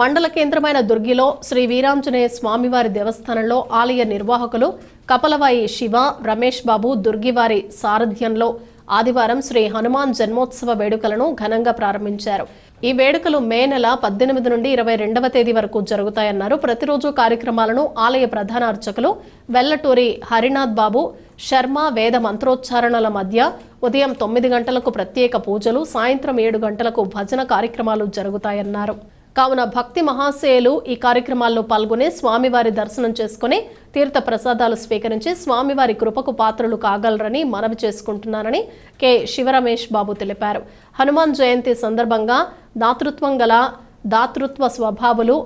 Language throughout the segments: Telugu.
మండల కేంద్రమైన దుర్గిలో శ్రీ వీరాంజనేయ స్వామివారి దేవస్థానంలో ఆలయ నిర్వాహకులు కపలవాయి శివ రమేష్ బాబు దుర్గివారి సారథ్యంలో ఆదివారం శ్రీ హనుమాన్ జన్మోత్సవ వేడుకలను ఘనంగా ప్రారంభించారు. ఈ వేడుకలు మే నెల పద్దెనిమిది నుండి ఇరవై రెండవ తేదీ వరకు జరుగుతాయన్నారు. ప్రతిరోజు కార్యక్రమాలను ఆలయ ప్రధాన అర్చకులు వెల్లటూరి హరినాథ్ బాబు శర్మ వేద మంత్రోచ్చారణల మధ్య ఉదయం తొమ్మిది గంటలకు ప్రత్యేక పూజలు సాయంత్రం ఏడు గంటలకు భజన కార్యక్రమాలు జరుగుతాయన్నారు. కావున భక్తి మహాశయులు ఈ కార్యక్రమాల్లో పాల్గొని స్వామివారి దర్శనం చేసుకుని తీర్థ ప్రసాదాలు స్వీకరించి స్వామివారి కృపకు పాత్రలు కాగలరని మనవి చేసుకుంటున్నారని కె. శివరమేష్ బాబు తెలిపారు. హనుమాన్ జయంతి సందర్భంగా దాతృత్వం గల దాతృత్వ స్వభావులు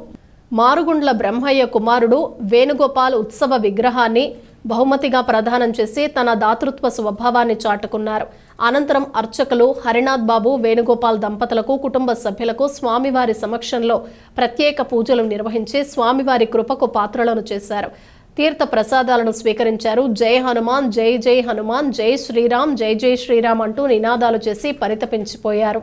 మారుగుండ్ల బ్రహ్మయ్య కుమారుడు వేణుగోపాల్ ఉత్సవ విగ్రహాన్ని బహుమతిగా ప్రదానం చేసి తన దాతృత్వ స్వభావాన్ని చాటుకున్నారు. అనంతరం అర్చకులు హరినాథ్ బాబు వేణుగోపాల్ దంపతులకు కుటుంబ సభ్యులకు స్వామివారి సమక్షంలో ప్రత్యేక పూజలు నిర్వహించి స్వామివారి కృపకు పాత్రలను చేశారు. తీర్థ ప్రసాదాలను స్వీకరించారు. జై హనుమాన్ జై జై హనుమాన్ జై శ్రీరామ్ జై జై శ్రీరామ్ అంటూ నినాదాలు చేసి పరితపించిపోయారు.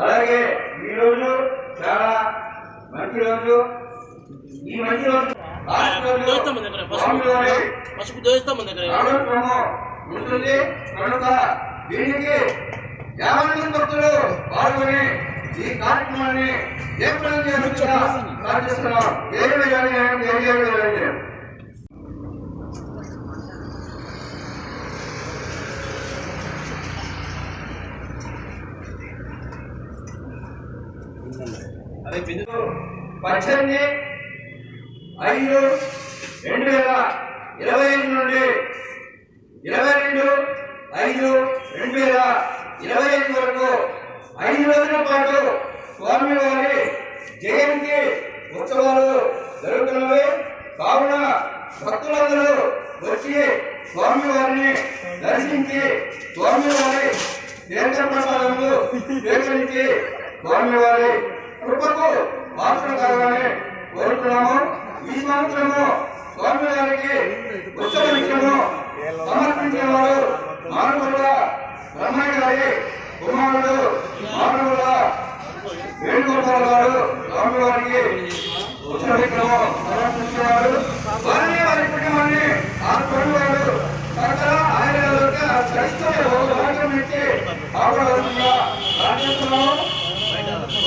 అలాగే ఈ రోజు చాలా మంచి రోజు. ఈ మంచి రోజు పసుపు దోయిస్తాం దగ్గర ఉంటుంది. కనుక దీనికి యాభై మంది భక్తులు పాల్గొని ఈ కార్యక్రమాన్ని ఏర్పాటు చేయాల్సిందిగా పద్దెనిమిది ఐదు రెండు వేల ఇరవై ఐదు నుండి ఇరవై రెండు ఐదు రెండు వేల ఇరవై ఐదు వరకు ఐదు రోజుల పాటు స్వామివారి జయంతి ఉత్సవాలు జరుగుతున్నవి. కావున భక్తులందరూ వచ్చి స్వామివారిని దర్శించి స్వామివారి తీర్థ ప్రసాదములు స్వీకరించి స్వామి వారి కృపకు పాత్ర కావాలని కోరుతున్నాము. ఈ సంవత్సరము స్వామి వారికి ఉత్సవ నిత్యము సమర్పించేవారు మానవుల బ్రహ్మయ్య గారి కుమారుడు మానవుల వేణుగోపాల్ గారు స్వామి వారికి ఉత్సవ విగ్రహం సమర్పించేవారు. వారిని వారి కుటుంబాన్ని ఆ స్వామి వారు సకల ఆయన ఆయుధాలతో క్రైస్తవ రాజ్యం ఇచ్చి కాపాడాల్సిందిగా ప్రార్థిస్తున్నాము.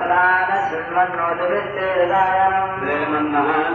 पदान श्रीमन्नोदुरिस्ते दायनं